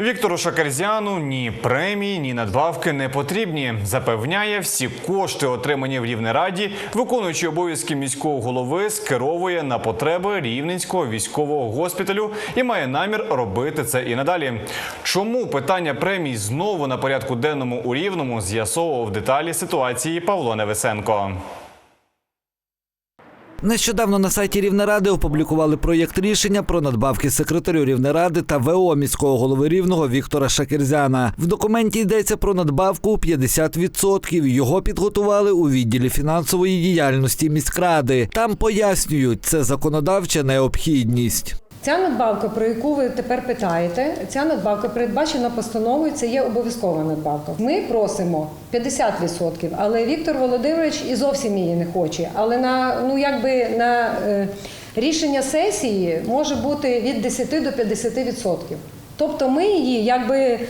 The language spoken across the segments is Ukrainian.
Віктору Шакерзяну ні премії, ні надбавки не потрібні. Запевняє, всі кошти, отримані в Рівнераді, виконуючи обов'язки міського голови, скеровує на потреби Рівненського військового госпіталю і має намір робити це і надалі. Чому питання премій знову на порядку денному у Рівному з'ясовував деталі ситуації Павло Невесенко. Нещодавно на сайті Рівнеради опублікували проєкт рішення про надбавки секретарю Рівнеради та ВО міського голови Рівного Віктора Шакерзяна. В документі йдеться про надбавку 50%. Його підготували у відділі фінансової діяльності міськради. Там пояснюють, це законодавча необхідність. Ця надбавка, про яку ви тепер питаєте, ця надбавка передбачена постановою, це є обов'язкова надбавка. Ми просимо 50%, але Віктор Володимирович і зовсім її не хоче. Але на ну якби на е, рішення сесії може бути від 10 до 50%. Тобто ми її якби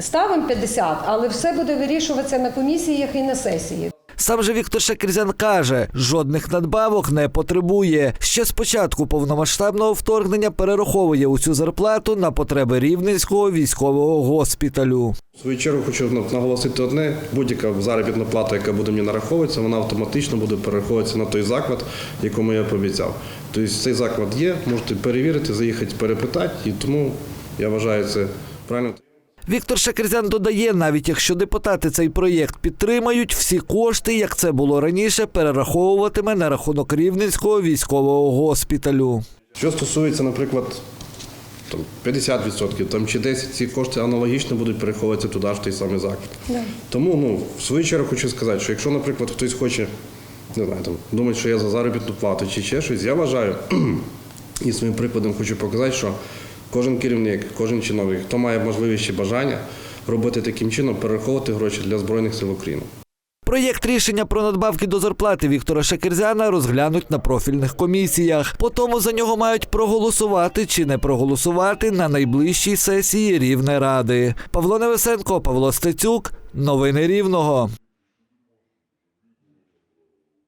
ставимо 50%, але все буде вирішуватися на комісіях і на сесії. Сам же Віктор Шакерзян каже, жодних надбавок не потребує. Ще з початку повномасштабного вторгнення перераховує усю зарплату на потреби Рівненського військового госпіталю. В свою чергу хочу наголосити одне: будь-яка заробітна плата, яка буде мені нараховуватися, вона автоматично буде перераховуватися на той заклад, якому я пообіцяв. Тобто цей заклад є, можете перевірити, заїхати, перепитати, і тому я вважаю це правильно. Віктор Шакерзян додає, навіть якщо депутати цей проєкт підтримають, всі кошти, як це було раніше, перераховуватиме на рахунок Рівненського військового госпіталю. Що стосується, наприклад, там 50% там, чи 10%, ці кошти аналогічно будуть переховуватися туди ж той самий заклад. Тому ну, в свою чергу хочу сказати, що якщо, наприклад, хтось хоче не знаю, там, думати, що я за заробітну плату чи ще щось, я вважаю і своїм прикладом хочу показати, що кожен керівник, кожен чиновник, хто має можливість чи бажання робити таким чином, перераховувати гроші для Збройних сил України. Проєкт рішення про надбавки до зарплати Віктора Шакерзяна розглянуть на профільних комісіях. Потім за нього мають проголосувати чи не проголосувати на найближчій сесії Рівнеради. Павло Невесенко, Павло Стецюк. Новини Рівного.